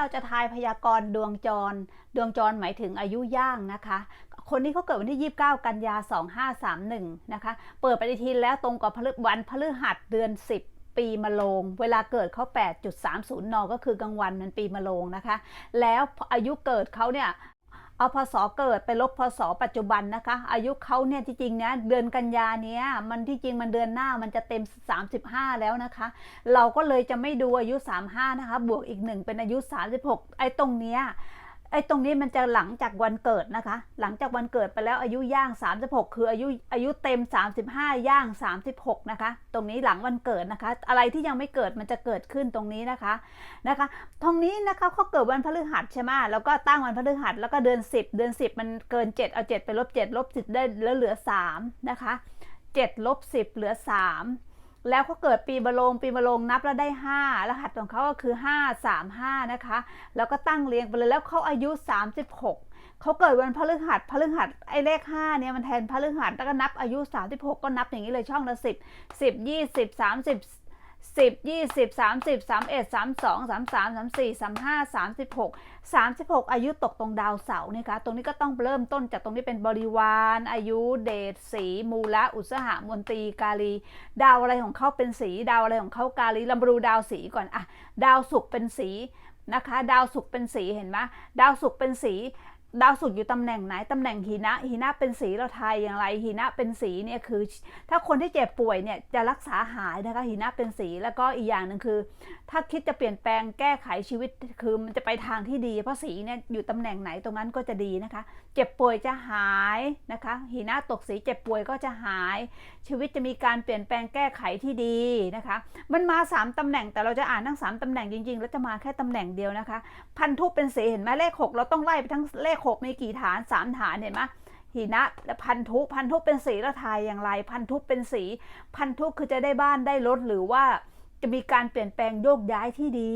เราจะทายพยากรณ์ดวงจร ดวงจรหมายถึงอายุย่างนะคะ คนนี้เขาเกิดวันที่ 29 กันยา 2531 นะคะ เปิดปฏิทินแล้วตรงกับพฤวันพฤหัสเดือน 10ปีมะโรงเวลาเกิดเขา 8.30 น ก็คือกลางวันมันปีมะโรงนะคะ แล้วอายุเกิดเขาเนี่ย เอาพศเกิดไปลบพศปัจจุบันนะคะ อายุเขาเนี่ยที่จริงเนี่ยเดือนกันยาเนี้ยมันที่จริงมันเดือนหน้ามันจะเต็ม 35 แล้วนะคะ เราก็เลยจะไม่ดูอายุ 35 นะคะ บวกอีกหนึ่งเป็นอายุ 36 ไอ้ตรงเนี้ย ไอ้ตรงนี้มันจะหลังจากวันเกิดนะคะ หลังจากวันเกิดไปแล้วอายุย่าง 36 คืออายุอายุเต็ม 35 ย่าง 36 นะคะ ตรงนี้หลังวันเกิดนะคะ อะไรที่ยังไม่เกิดมันจะเกิดขึ้นตรงนี้นะคะนะคะ ตรงนี้นะคะเขาเกิดวันพฤหัสใช่ไหมแล้วก็ตั้งวันพฤหัสแล้วก็เดือน 10 เดือน 10 มันเกิน 7 เอา 7 ไปลบ7ลบ10ได้แล้วเหลือ 3 นะคะ7ลบ10 เหลือ 3 แล้วเขาเกิดปีมะโรงปีมะโรงนับแล้วได้ 5 รหัสของเขาก็คือ 5 3 5 นะคะ แล้วก็ตั้งเรียงไปเลยแล้วเขาอายุ 36เขาเกิดวันพฤหัสพฤหัสไอ้เลข5เนี่ยมันแทนพฤหัสแล้วก็นับอายุ 36 ก็นับอย่างนี้เลยช่องละ 10 10 20 30 10 20 30 31 32 33 34 35 36 36 อายุตกตรงดาวเสาร์นะคะตรงนี้ก็ต้องเริ่มต้นจากตรงนี้เป็นบริวาร อายุเดชสี มูละ อุสหะมนตรีกาลี ดาวอะไรของเขาเป็นสี ดาวอะไรของเขากาลีลำบรูดาวสีก่อนอะดาวศุกร์เป็นสีนะคะ ดาวศุกร์เป็นสีเห็นไหมดาวศุกร์เป็นสี ดาวศุกร์อยู่ตำแหน่งไหน ตำแหน่งหินะหินะเป็นสีเราไทยอย่างไรหินะเป็นสีเนี่ยคือ ถ้าคนที่เจ็บป่วยเนี่ยจะรักษาหายนะคะหินะเป็นสีแล้วก็อีกอย่างหนึ่งคือ ถ้าคิดจะเปลี่ยนแปลงแก้ไขชีวิตคือมันจะไปทางที่ดี เพราะสีเนี่ยอยู่ตำแหน่งไหนตรงนั้นก็จะดีนะคะ เจ็บป่วยจะหายนะคะหินะตกสีเจ็บป่วยก็จะหาย ชีวิตจะมีการเปลี่ยนแปลงแก้ไขที่ดีนะคะ มันมา 3ตำแหน่งแต่เราจะอ่านทั้ง 3ตำแหน่งจริงๆ แล้วจะมาแค่ตำแหน่งเดียวนะคะ พันธุเป็นสีเห็นไหมเลข 6 เราต้องไล่ไปทั้งเลข6มีกี่ฐาน3ฐานเห็นไหมหินะและพันธุพันธุเป็นสีละทายอย่างไร พันธุเป็นสี พันธุคือจะได้บ้านได้รถหรือว่าจะมีการเปลี่ยนแปลงโยกย้ายที่ดี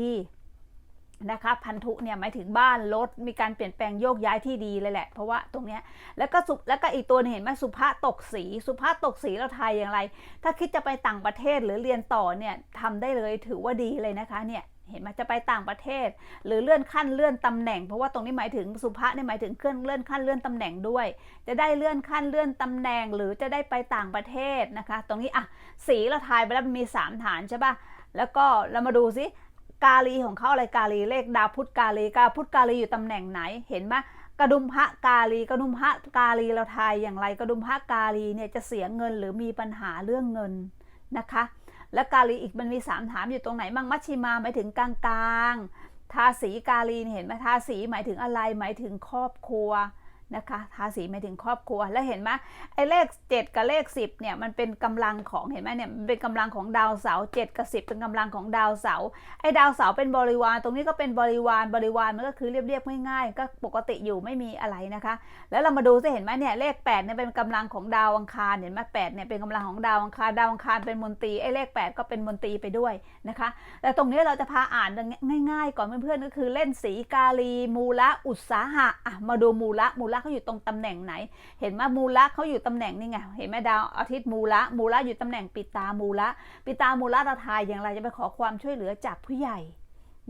นะคะพันธุเนี่ยหมายถึงบ้านรถมีการเปลี่ยนแปลงโยกย้ายที่ดีเลยแหละ เพราะว่าตรงเนี้ยแล้วก็สุแล้วก็อีกตัวนึงเห็นไหมสุภาตกสี สุภาตกสีเราทายอย่างไร ถ้าคิดจะไปต่างประเทศหรือเรียนต่อเนี่ยทำได้เลยถือว่าดีเลยนะคะเนี่ย เห็นไหมจะไปต่างประเทศ หรือเลื่อนขั้นเลื่อนตำแหน่ง เพราะว่าตรงนี้หมายถึงสุภาเนี่ยหมายถึงเคลื่อนเลื่อนขั้นเลื่อนตำแหน่งด้วย จะได้เลื่อนขั้นเลื่อนตำแหน่ง หรือจะได้ไปต่างประเทศนะคะ ตรงนี้อะสีเราทายไปแล้วมันมี 3 ฐานใช่ปะแล้วก็เรามาดูซิกาลีของเขาอะไรกาลีเลขดาวพุธกาลีกาพุธกาลีอยู่ตำแหน่งไหนเห็นไหมกระดุมพระกาลีกระดุมพระกาลีเราทายอย่างไรกระดุมพระกาลีเนี่ยจะเสียเงินหรือมีปัญหาเรื่องเงินนะคะ และกาลีอีกมันมีสามถามอยู่ตรงไหนบ้างมัชชิมาหมายถึงกลางกลางๆทาสีกาลีเห็นไหมทาสีหมายถึงอะไรหมายถึงครอบครัว นะคะทาสีหมายถึงครอบครัวแล้วเห็นไหมไอ้เลข 7 กับเลข 10เนี่ยมันเป็นกำลังของเห็นไหมเนี่ยมันเป็นกำลังของดาวเสาร์7กับ 10 เป็นกำลังของดาวเสาร์ไอ้ดาวเสาร์เป็นบริวาร ตรงนี้ก็เป็นบริวารบริวารมันก็คือเรียบๆง่ายๆ ก็ปกติอยู่ไม่มีอะไรนะคะ แล้วเรามาดูจะเห็นไหมเนี่ยเลข8เนี่ยเป็นกำลังของดาวอังคารเห็นไหมแปดเนี่ยเป็นกำลังของดาวอังคารดาวอังคารเป็นมนตรีไอ้เลข 8 ก็เป็นมนตรีไปด้วยนะคะแต่ตรงนี้เราจะพาอ่านง่าย ๆ ก่อนเพื่อนๆก็คือเล่นสีกาลีมูละอุตสาหะอะมาดูมูละมูละเขาอยู่ตรงตำแหน่งไหน เห็นไหมมูละเขาอยู่ตำแหน่งนี่ไง เห็นไหมดาวอาทิตย์มูละมูละอยู่ตำแหน่งปิตามูละปิตามูละตาทายอย่างไรจะไปขอความช่วยเหลือจากผู้ใหญ่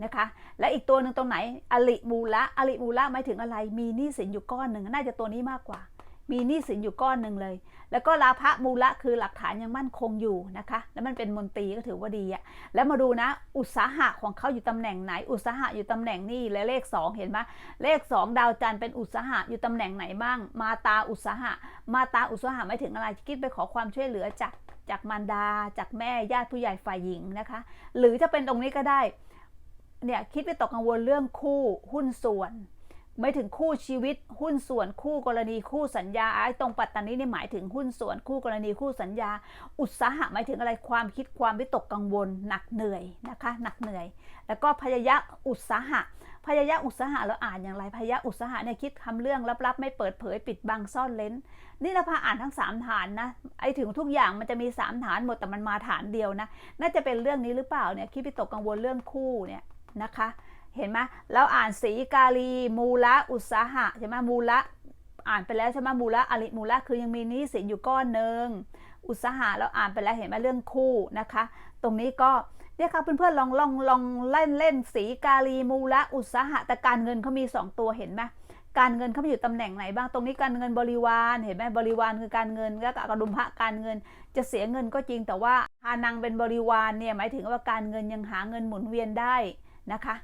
นะคะ และอีกตัวหนึ่งตรงไหน อลิมูละอลิมูละหมายถึงอะไร มีหนี้สินอยู่ก้อนหนึ่ง น่าจะตัวนี้มากกว่า มีหนี้สินอยู่ก้อนหนึ่งเลย แล้วก็ลาภะมูละคือหลักฐานยังมั่นคงอยู่นะคะ แล้วมันเป็นมนตรีก็ถือว่าดีอะแล้วมาดูนะ อุตสาหะของเขาอยู่ตำแหน่งไหน อุตสาหะอยู่ตำแหน่งนี่และเลข 2 เห็นไหมเลข 2 ดาวจันทร์เป็นอุตสาหะอยู่ตำแหน่งไหนบ้าง มาตาอุตสาหะ มาตาอุตสาหะหมายถึงอะไรคิดไปขอความช่วยเหลือจากจากมารดา จากแม่ญาติผู้ใหญ่ฝ่ายหญิงนะคะ หรือจะเป็นตรงนี้ก็ได้เนี่ยคิดไปตกกังวลเรื่องคู่หุ้นส่วน ไม่ถึงคู่ชีวิตหุ้นส่วนคู่กรณีคู่สัญญาไอ้ตรงปัตตานีนี่หมายถึงหุ้นส่วนคู่กรณีคู่สัญญา อุตสาหะหมายถึงอะไรความคิดความวิตกกังวล หนักเหนื่อยนะคะหนักเหนื่อย แล้วก็พยายะอุตสาหะพยายะอุตสาหะเราอ่านอย่างไรพยายะอุตสาหะเนี่ยคิดทำเรื่องลับๆ ไม่เปิดเผยปิดบังซ่อนเลนนี่เราพาอ่านทั้ง 3 ฐานนะไอ้ถึงทุกอย่างมันจะมี 3 ฐานหมดแต่มันมาฐานเดียวนะ น่าจะเป็นเรื่องนี้หรือเปล่าเนี่ยคิดวิตกกังวลเรื่องคู่เนี่ยนะคะ เห็นไหมเราอ่านสีกาลีมูละอุตสาหะใช่ไหมมูละอ่านไปแล้วใช่ไหมมูละอริมูละคือยังมีนี้สินอยู่ก้อนหนึ่งอุตสาหะเราอ่านไปแล้วเห็นไหมเรื่องคู่นะคะ ตรงนี้ก็เนี่ยค่ะเพื่อนๆลองลองลองเล่นเล่นสีกาลีมูละอุตสาหะแต่การเงินเขามี 2 ตัวเห็นไหมการเงินเขาไปอยู่ตำแหน่งไหนบ้างตรงนี้การเงินบริวารเห็นไหมบริวารคือการเงินแล้วก็กระดุมพระการเงิน จะเสียเงินก็จริงแต่ว่าอานังเป็นบริวารเนี่ยหมายถึงว่าการเงินยังหาเงินหมุนเวียนได้นะคะ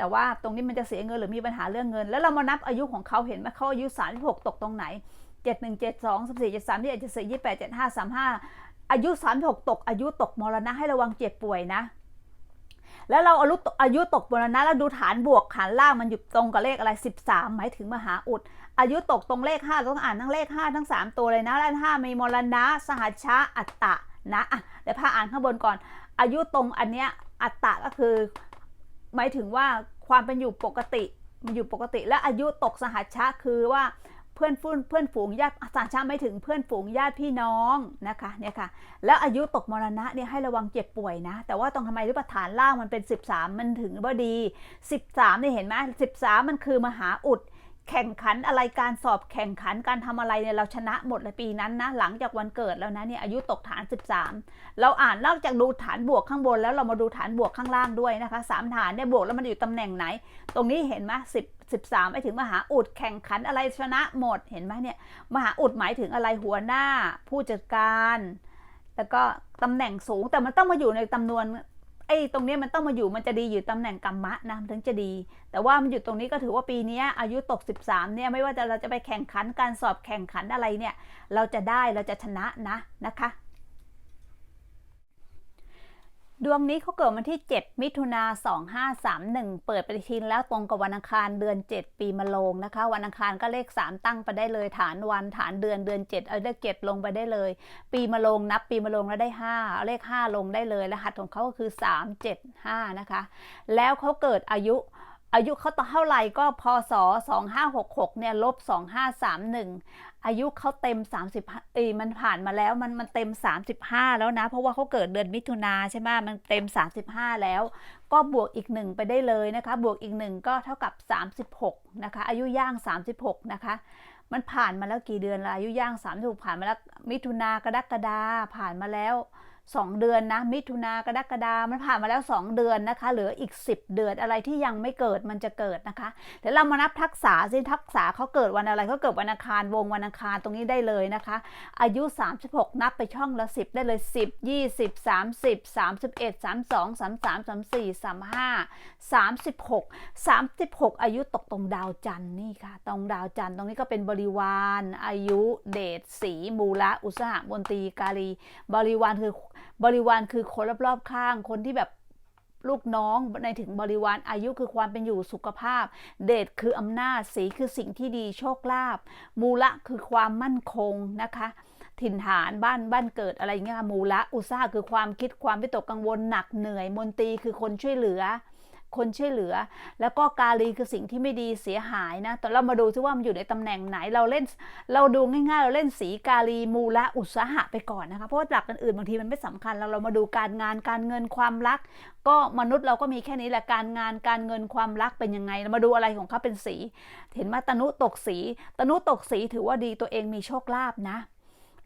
แต่ว่าตรงนี้มันจะเสียเงินหรือมีปัญหาเรื่องเงิน แล้วเรามานับอายุของเขาเห็นไหมเขาอายุ36ตกตรงไหน 7 1 7 2 14 73 21 74 28 75 35 อายุ 36 ตก อายุตกมรณะให้ระวังเจ็บป่วยนะ แล้วเราอายุอายุตกมรณะแล้วดูฐานบวกฐานล่างมันอยู่ตรงกับเลขอะไร 13 หมายถึงมหาอุด อายุตกตรงเลข5ต้องอ่านทั้งเลข 5 ทั้ง 3 ตัวเลยนะเลข5มีมรณะ สหัชชะอัตตะนะอะเดี๋ยวพาอ่านข้างบนก่อน อายุตรงอันเนี้ยอัตตะก็คือ หมายถึงว่าความเป็นอยู่ปกติมันอยู่ปกติ และอายุตกสหัชชะคือว่าเพื่อนฟุ้นเพื่อนฝูงญาติสหัชชะไม่ถึงเพื่อนฝูงญาติพี่น้องนะคะเนี่ยค่ะ แล้วอายุตกมรณะเนี่ยให้ระวังเจ็บป่วยนะ แต่ว่าตรงทำไมรูปฐานล่างมันเป็น 13 มันถึงบ่ดี 13เนี่ยเห็นไหม13 มันคือมหาอุด แข่งขันอะไรการสอบแข่งขันการทำอะไรเนี่ยเราชนะหมดเลยปีนั้นนะหลังจากวันเกิดแล้วนะเนี่ยอายุตกฐาน 13 เราอ่านนอกจากดูฐานบวกข้างบน แล้วเรามาดูฐานบวกข้างล่างด้วยนะคะสามฐานเนี่ยบวกแล้วมันอยู่ตำแหน่งไหน ตรงนี้เห็นไหมสิบสิบสามไปถึงมหาอุดแข่งขันอะไรชนะหมดเห็นไหมเนี่ยมหาอุดหมายถึงอะไรหัวหน้า ผู้จัดการ แล้วก็ตำแหน่งสูงแต่มันต้องมาอยู่ในจำนวน ไอ้ตรงนี้มันต้องมาอยู่มันจะดีอยู่ตำแหน่งกรรมะนะถึงจะดี แต่ว่ามันอยู่ตรงนี้ก็ถือว่าปีนี้อายุตก 13เนี่ยไม่ว่าจะเราจะไปแข่งขันการสอบแข่งขันอะไรเนี่ยเราจะได้เราจะชนะนะนะคะ ดวงนี้เขาเกิดวันที่ 7 มิถุนา2531 เปิดปฏิทินแล้วตรงกับวันอังคารเดือน 7 ปีมะโรงนะคะ วันอังคารก็เลข 3 ตั้งไปได้เลย ฐานวันฐานเดือนเดือน 7 เอาเลข7ลงไปได้เลย ปีมะโรงนับปีมะโรงแล้วได้5เอาเลข 5 ลงได้เลยรหัสของเขาก็คือ 3 7 5 นะคะ แล้วเขาเกิดอายุอายุเขาต่อเท่าไหร่ก็พศ2566เนี่ยลบ2531 อายุเขาเต็ม 30เอยมันผ่านมาแล้วมันมันเต็ม 35 แล้วนะ เพราะว่าเขาเกิดเดือนมิถุนาใช่ไหมมันเต็ม 35 แล้ว ก็บวกอีกหนึ่งไปได้เลยนะคะ บวกอีกหนึ่งก็เท่ากับ 36 นะคะ อายุย่าง 36 นะคะ มันผ่านมาแล้วกี่เดือนละอายุย่าง 36 ผ่านมาแล้วมิถุนากรกฎาผ่านมาแล้ว 2 เดือนนะ มิถุนากรกฎามันผ่านมาแล้ว 2 เดือนนะคะ เหลืออีก 10 เดือนอะไรที่ยังไม่เกิดมันจะเกิดนะคะเดี๋ยวเรามานับทักษะสิทักษะเขาเกิดวันอะไรเขาเกิดวันอังคารวงวันอังคารตรงนี้ได้เลยนะคะ อายุ 36 นับไปช่องละ 10 ได้เลย 10 20 30 31 32 33 34 35 36 36 อายุตกตรงดาวจันทร์นี่ค่ะ ตรงดาวจันทร์ตรงนี้ก็เป็นบริวาร อายุเดชสีมูละอุตสหมนตรีกาลี บริวารคือบริวารคือคนรอบๆข้าง คนที่แบบลูกน้องในถึงบริวารอายุคือความเป็นอยู่สุขภาพ เดชคืออำนาจสีคือสิ่งที่ดีโชคลาภมูละคือความมั่นคงนะคะถิ่นฐานบ้านบ้านเกิดอะไรอย่างเงี้ยมูละอุตสาหคือความคิดความวิตกกังวลหนักเหนื่อย มนตรีคือคนช่วยเหลือ คนช่วยเหลือ แล้วก็กาลีคือสิ่งที่ไม่ดีเสียหายนะแต่เรามาดูซิว่ามันอยู่ในตำแหน่งไหนเราเล่น เราดูง่ายๆ เราเล่นสีกาลีมูละอุตสาหะไปก่อนนะคะเพราะว่าหลักอื่นๆบางทีมันไม่สำคัญเราเรามาดูการงานการเงินความรัก ก็มนุษย์เราก็มีแค่นี้แหละการงานการเงินความรักเป็นยังไงเรามาดูอะไรของเขาเป็นสี เห็นไหมตนุตกสี ตนุตกสีถือว่าดีตัวเองมีโชคลาภนะ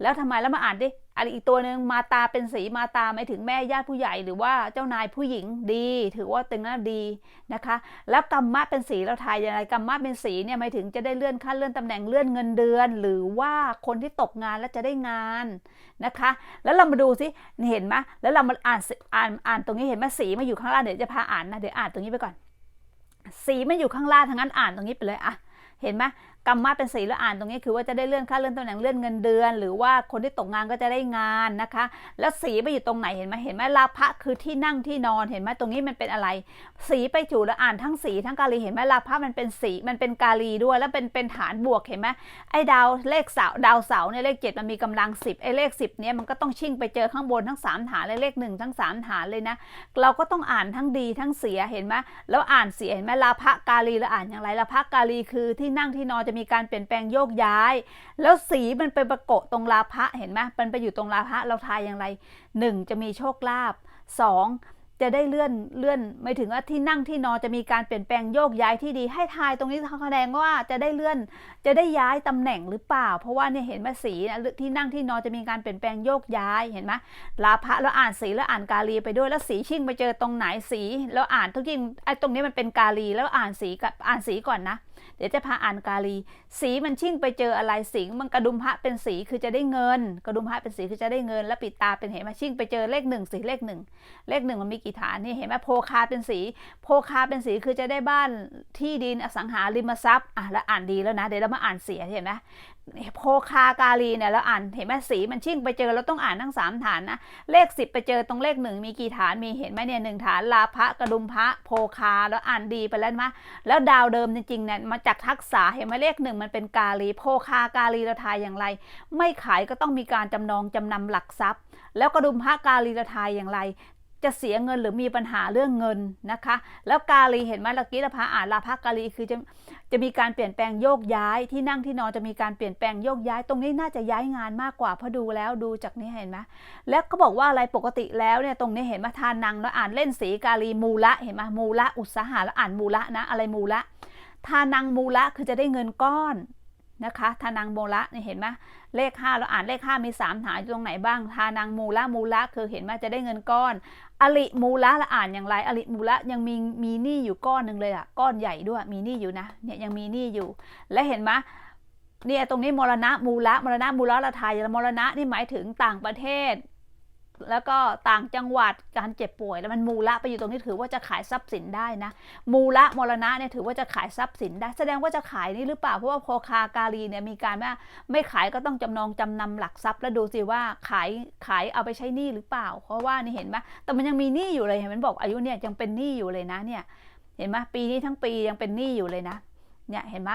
แล้วทำไมแล้วมาอ่านดิอันอีกตัวหนึ่งมาตาเป็นสีมาตาหมายถึงแม่ญาติผู้ใหญ่หรือว่าเจ้านายผู้หญิงดี ถือว่าตึงนั้นดีนะคะ แล้วกรรมะเป็นสีเราทายยังไงกรรมะเป็นสีเนี่ยหมายถึงจะได้เลื่อนขั้นเลื่อนตำแหน่งเลื่อนเงินเดือน หรือว่าคนที่ตกงานแล้วจะได้งานนะคะ แล้วเรามาดูสิเห็นไหมแล้วเรามาอ่านอ่านอ่านตรงนี้เห็นไหมสีมาอยู่ข้างล่างเดี๋ยวจะพาอ่านนะเดี๋ยวอ่านตรงนี้ไปก่อน สีมันอยู่ข้างล่างทั้งนั้นอ่านตรงนี้ไปเลยอะเห็นไหม กรรมะเป็นสีแล้วอ่านตรงนี้คือว่าจะได้เลื่อนขั้นเลื่อนตำแหน่งเลื่อนเงินเดือน หรือว่าคนที่ตกงานก็จะได้งานนะคะ แล้วสีไปอยู่ตรงไหนเห็นไหมเห็นไหมลาภะคือที่นั่งที่นอนเห็นไหมตรงนี้มันเป็นอะไร สีไปจู่แล้วอ่านทั้งสีทั้งกาลีเห็นไหมลาภะมันเป็นสีมันเป็นกาลีด้วย แล้วเป็นเป็นฐานบวกเห็นไหมไอ้ดาวเลขเสาดาวเสาเนี่ยเลขเจ็ดมันมีกำลังสิบไอ้เลขสิบเนี่ยมันก็ต้องชิ่งไปเจอข้างบนทั้งสามฐานเลยเลขหนึ่งทั้งสามฐานเลยนะเราก็ต้องอ่านทั้งดีทั้งเสียเห็นไหมแล้วอ่านเสียเห็นไหมลาภะกาลีแล้วอ่านอย่างไรลาภะกาลีคือที่นั่งที่นอนจะมีการเปลี่ยนแปลงโยกย้าย แล้วสีมันไปประกบตรงลาภะเห็นไหมมันไปอยู่ตรงลาภะเราทายอย่างไรหนึ่งจะมีโชคลาภสอง จะได้เลื่อนเลื่อนไม่ถึงว่าที่นั่งที่นอนจะมีการเปลี่ยนแปลงโยกย้ายที่ดี ให้ทายตรงนี้แสดงว่าจะได้เลื่อน จะได้ย้ายตำแหน่งหรือเปล่า เพราะว่าเนี่ยเห็นไหมสีนะที่นั่งที่นอนจะมีการเปลี่ยนแปลงโยกย้ายเห็นไหมลาภะแล้วอ่านสีแล้วอ่านกาลีไปด้วยแล้วสีชิ่งไปเจอตรงไหนสีแล้วอ่านทุกทีไอ้ตรงนี้มันเป็นกาลีแล้วอ่านสีกับอ่านสีก่อนนะเดี๋ยวจะพาอ่านกาลี สีมันชิ่งไปเจออะไรสีมันกระดุมพระเป็นสีคือจะได้เงิน กระดุมพระเป็นสีคือจะได้เงิน แล้วปิดตาเป็นเห็นไหมชิ่งไปเจอเลขหนึ่งสีเลขหนึ่งเลขหนึ่งมันมีกี่ฐานนี่เห็นไหมโพคาเป็นสี โพคาเป็นสีคือจะได้บ้านที่ดินอสังหาริมทรัพย์อะแล้วอ่านดีแล้วนะ เดี๋ยวเรามาอ่านเสียเห็นไหมโพคากาลีเนี่ยแล้วอ่านเห็นไหมสีมันชิ่งไปเจอเราต้องอ่านทั้งสามฐานนะเลขสิบไปเจอตรงเลขหนึ่งมีกี่ฐานมีเห็นไหมเนี่ยหนึ่งฐานลาภะกระดุมพระโพคาแล้วอ่านดีไปแล้วมะแล้วดาวเดิมจริงๆเนี่ยมาจากทักษะเห็นไหมเลขหนึ่งมันเป็นกาลีโพคากาลีเราทายอย่างไร ไม่ขายก็ต้องมีการจำนองจำนำหลักทรัพย์ แล้วกระดุมพระกาลีเราทายอย่างไร จะเสียเงินหรือมีปัญหาเรื่องเงินนะคะ แล้วกาลีเห็นไหมเมื่อกี้เราพาอ่านลาภกาลีคือจะจะมีการเปลี่ยนแปลงโยกย้ายที่นั่งที่นอนจะมีการเปลี่ยนแปลงโยกย้าย ตรงนี้น่าจะย้ายงานมากกว่าเพราะดูแล้วดูจากนี้เห็นไหมแล้วก็บอกว่าอะไรปกติแล้วเนี่ยตรงนี้เห็นไหมทานังแล้วอ่านเล่นสีกาลีมูละเห็นไหมมูละอุตสาหะแล้วอ่านมูละนะอะไรมูละทานังมูละคือจะได้เงินก้อน นะคะทานังโมละนี่เห็นไหมเลข5เราอ่านเลข5มี3ฐานอยู่ตรงไหนบ้างทานังมูละมูละคือเห็นไหมจะได้เงินก้อน อลิมูละละอ่านอย่างไรอลิมูละยังมีมีหนี้อยู่ก้อนหนึ่งเลยอะก้อนใหญ่ด้วยมีหนี้อยู่นะเนี่ยยังมีหนี้อยู่ และเห็นไหมเนี่ยตรงนี้มรณะมูละมรณะมูละละทายมรณะนี่หมายถึงต่างประเทศ แล้วก็ต่างจังหวัดการเจ็บป่วย แล้วมันมูละไปอยู่ตรงนี้ถือว่าจะขายทรัพย์สินได้นะ มูละมรณะเนี่ยถือว่าจะขายทรัพย์สินได้ แสดงว่าจะขายนี่หรือเปล่าเพราะว่าโพคากาลีเนี่ยมีการว่าไม่ขายก็ต้องจำนองจำนำหลักทรัพย์แล้วดูสิว่าขายขายเอาไปใช้หนี้หรือเปล่า เพราะว่านี่เห็นไหมแต่มันยังมีหนี้อยู่เลยเห็นมันบอกอายุเนี่ยยังเป็นหนี้อยู่เลยนะเนี่ยเห็นไหมปีนี้ทั้งปียังเป็นหนี้อยู่เลยนะเนี่ยเห็นไหม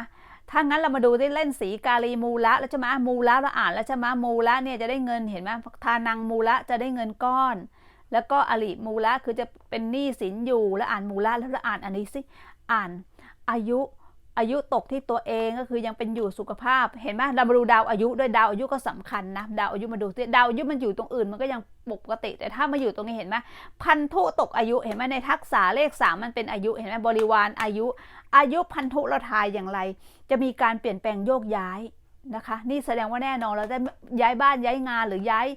ถ้างั้นเรามาดูได้เล่นสีกาลีมูละแล้วใช่ไหมมูละเราอ่านแล้วใช่ไหมมูละเนี่ยจะได้เงินเห็นไหมทานังมูละจะได้เงินก้อน แล้วก็อริมูละคือจะเป็นหนี้สินอยู่แล้วอ่านมูละแล้วเราอ่านอันนี้สิอ่านอายุ อายุตกที่ตัวเองก็คือยังเป็นอยู่สุขภาพ เห็นไหมเรามาดูดาวอายุด้วยดาวอายุก็สำคัญนะดาวอายุมาดูสิดาวอายุมันอยู่ตรงอื่นมันก็ยังปกติ แต่ถ้ามาอยู่ตรงนี้เห็นไหมพันธุตกอายุเห็นไหมในทักษะเลขสามมันเป็นอายุเห็นไหมบริวารอายุ อายุพันธุเราทายอย่างไร จะมีการเปลี่ยนแปลงโยกย้ายนะคะ นี่แสดงว่าแน่นอนเราได้ย้ายบ้านย้ายงานหรือย้าย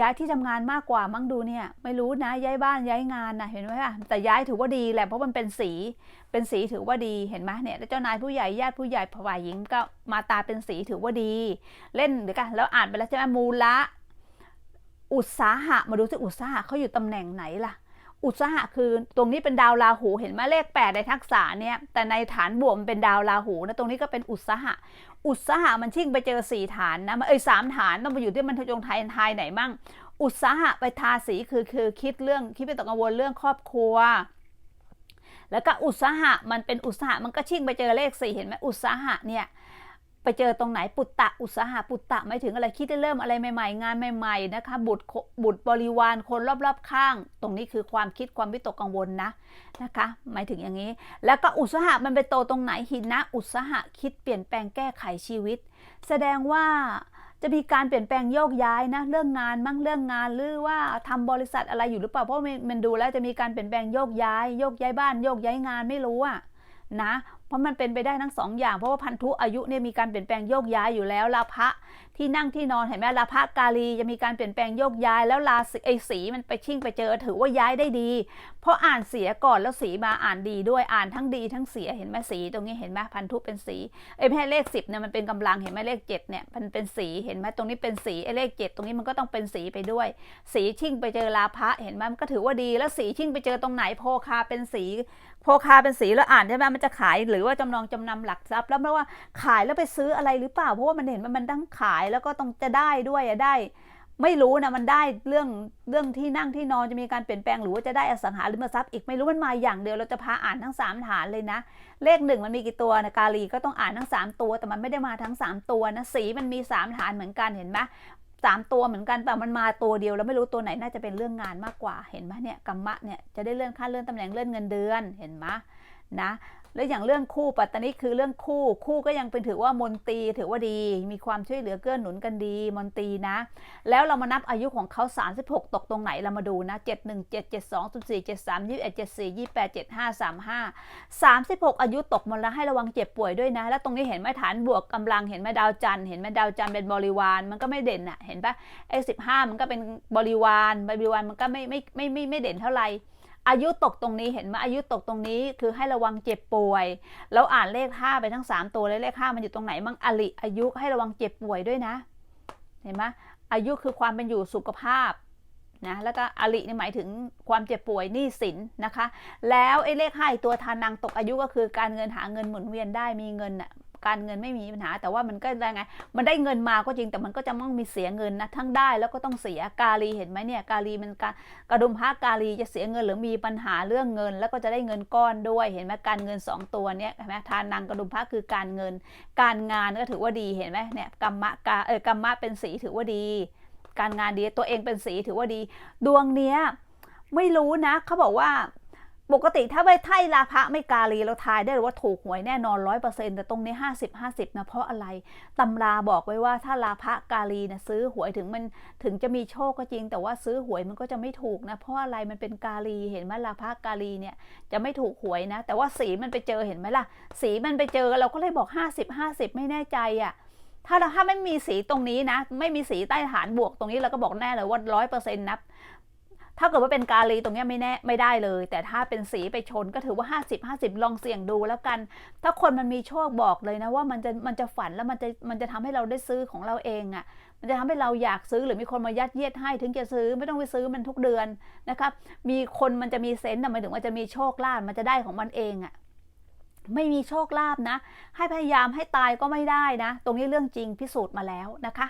ย้ายที่ทำงานมากกว่ามั้งดูเนี่ย ไม่รู้นะย้ายบ้านย้ายงานนะเห็นไหมคะแต่ย้ายถือว่าดีแหละเพราะมันเป็นสี เป็นสีถือว่าดีเห็นไหมเนี่ยเจ้านายผู้ใหญ่ญาติผู้ใหญ่ฝ่ายหญิงก็มาตาเป็นสีถือว่าดี เล่นเดี๋ยวกันแล้วอ่านไปแล้วใช่ไหมมูละ อุตสาหะมาดูสิอุตสาหะเขาอยู่ตำแหน่งไหนล่ะ อุตสาหะคือตรงนี้เป็นดาวราหูเห็นไหมเลขแปดในทักษะเนี่ยแต่ในฐานบวกมันเป็นดาวราหูนะตรงนี้ก็เป็นอุตสาหะ อุตสาหะมันชิ่งไปเจอสี่ฐานนะเอ้ยสามฐานต้องไปอยู่ที่มันทจงไทยไทยไหนมั่ง อุตสาหะไปทาสีคือคือคิดเรื่องคิดไปตกกังวลเรื่องครอบครัว แล้วก็อุตสาหะมันเป็นอุตสาหะมันก็ชิ่งไปเจอเลขสี่เห็นไหมอุตสาหะเนี่ย ไปเจอตรงไหนปุตตะอุตสาหะปุตตะหมายถึงอะไรคิดได้เริ่มอะไรใหม่ๆ งานใหม่ ๆ นะคะ บุตรบุตรบริวารคนรอบๆข้าง ตรงนี้คือความคิดความวิตกกังวลนะนะคะ หมายถึงอย่างนี้ แล้วก็อุตสาหะมันไปโตตรงไหนหินนะ อุตสาหะคิดเปลี่ยนแปลงแก้ไขชีวิต แสดงว่าจะมีการเปลี่ยนแปลงโยกย้ายนะเรื่องงานมั่งเรื่องงานหรือว่าทำบริษัทอะไรอยู่หรือเปล่าเพราะมันดูแล้วจะมีการเปลี่ยนแปลงโยกย้าย โยกย้ายบ้านโยกย้ายงานไม่รู้อะ นะ เพราะมันเป็นไปได้ทั้งสองอย่าง เพราะว่าพันธุอายุเนี่ยมีการเปลี่ยนแปลงโยกย้ายอยู่แล้วลาภะที่นั่งที่นอนเห็นไหมลาภะกาลีจะมีการเปลี่ยนแปลงโยกย้ายแล้วลาไอสีมันไปชิ่งไปเจอถือว่าย้ายได้ดี เพราะอ่านเสียก่อนแล้วสีมาอ่านดีด้วยอ่านทั้งดีทั้งเสียเห็นไหมสีตรงนี้เห็นไหมพันธุเป็นสีไอ้แม่เลขสิบเนี่ยมันเป็นกำลังเห็นไหมเลขเจ็ดเนี่ยมันเป็นสีเห็นไหมตรงนี้เป็นสีไอ้เลขเจ็ดตรงนี้มันก็ต้องเป็นสีไปด้วย สีชิ่งไปเจอลาภะเห็นไหมมันก็ถือว่าดีแล้วสีชิ่งไปเจอตรงไหนโพคาเป็นสี โพคาเป็นสีแล้วอ่านใช่ไหมมันจะขายหรือว่าจำนองจำนำหลักทรัพย์ แล้วไม่ว่าขายแล้วไปซื้ออะไรหรือเปล่า เพราะว่ามันเห็นว่ามันทั้งขายแล้วก็ต้องจะได้ด้วยอะได้ ไม่รู้นะมันได้เรื่องเรื่องที่นั่งที่นอนจะมีการเปลี่ยนแปลงหรือว่าจะได้อสังหาริมทรัพย์อีกไม่รู้มันมาอย่างเดียวเราจะพาอ่านทั้ง 3 ฐานเลยนะ เลขหนึ่งมันมีกี่ตัวนะกาลีก็ต้องอ่านทั้ง 3 ตัว แต่มันไม่ได้มาทั้ง 3 ตัวนะสีมันมี 3 ฐานเหมือนกันเห็นไหม สามตัวเหมือนกันแต่มันมาตัวเดียวแล้วไม่รู้ตัวไหนน่าจะเป็นเรื่องงานมากกว่าเห็นไหมเนี่ยกรรมะเนี่ยจะได้เลื่อนขั้นเลื่อนตำแหน่งเลื่อนเงินเดือนเห็นไหมนะ และอย่างเรื่องคู่ปัตตานีคือเรื่องคู่ คู่ก็ยังเป็นถือว่ามนตีถือว่าดี มีความช่วยเหลือเกื้อหนุนกันดี มนตีนะ แล้วเรามานับอายุของเขา 36 ตกตรงไหนเรามาดูนะ 7 1 7 7 2 14 73 21 74 28 75 35 36 อายุตกมดแล้วให้ระวังเจ็บป่วยด้วยนะ แล้วตรงนี้เห็นไหมฐานบวกกำลังเห็นไหมดาวจันทร์เห็นไหมดาวจันทร์เป็นบริวารมันก็ไม่เด่นอะเห็นปะไอ้15มันก็เป็นบริวารบริวารมันก็ไม่ไม่ไม่ไม่ไม่เด่นเท่าไหร่ อายุตกตรงนี้เห็นไหมอายุตกตรงนี้คือให้ระวังเจ็บป่วย แล้วอ่านเลข5ไปทั้ง 3 ตัวเลยเลข5มันอยู่ตรงไหนมั่งอลิอายุให้ระวังเจ็บป่วยด้วยนะ เห็นไหมอายุคือความเป็นอยู่สุขภาพนะแล้วก็อลินี่หมายถึงความเจ็บป่วยหนี้สินนะคะ แล้วไอ้เลขห้าตัวทานังตกอายุก็คือการเงินหาเงินหมุนเวียนได้มีเงินอะ การเงินไม่มีปัญหา แต่ว่ามันก็ได้ไง มันได้เงินมาก็จริงแต่มันก็จะต้องมีเสียเงินนะทั้งได้แล้วก็ต้องเสียกาลีเห็นไหมเนี่ยกาลีมันการกระดุมพระกาลีจะเสียเงินหรือมีปัญหาเรื่องเงิน แล้วก็จะได้เงินก้อนด้วยเห็นไหมการเงินสองตัวเนี้ยเห็นไหมทานังกระดุมพระคือการเงิน การงานก็ถือว่าดีเห็นไหมเนี่ยกรรมะกาเออกรรมะเป็นสีถือว่าดี การงานดีตัวเองเป็นสีถือว่าดี ดวงเนี้ยไม่รู้นะเขาบอกว่า ปกติถ้าไม่ไทยลาภะไม่กาลีเราทายได้เลยว่าถูกหวยแน่นอนร้อยเปอร์เซ็นต์แต่ตรงนี้ห้าสิบห้าสิบนะเพราะอะไรตำราบอกไว้ว่าถ้าลาภะกาลีนะซื้อหวยถึงมันถึงจะมีโชคก็จริง แต่ว่าซื้อหวยมันก็จะไม่ถูกนะเพราะอะไรมันเป็นกาลีเห็นไหมลาภะกาลีเนี่ยจะไม่ถูกหวยนะ แต่ว่าสีมันไปเจอเห็นไหมล่ะ สีมันไปเจอเราก็เลยบอกห้าสิบห้าสิบไม่แน่ใจอะถ้าเราถ้าไม่มีสีตรงนี้นะ ไม่มีสีใต้ฐานบวกตรงนี้เราก็บอกแน่เลยว่าร้อยเปอร์เซ็นต์นับ ถ้าเกิดว่าเป็นกาลีตรงนี้ไม่แน่ไม่ได้เลย แต่ถ้าเป็นสีไปชนก็ถือว่า 50 50 ลองเสี่ยงดูแล้วกัน ถ้าคนมันมีโชคบอกเลยนะว่ามันจะมันจะฝันแล้วมันจะมันจะทำให้เราได้ซื้อของเราเองอะ่ะมันจะทำให้เราอยากซื้อหรือมีคนมายัดเยียดให้ถึงจะซื้อไม่ต้องไปซื้อมันทุกเดือนนะครับมีคนมันจะมีเซนต์หมายถึงว่าจะมีโชคลาภมันจะได้ของมันเองอะ่ะไม่มีโชคลาภนะ ให้พยายามให้ตายก็ไม่ได้นะ ตรงนี้เรื่องจริงพิสูจน์มาแล้วนะคะ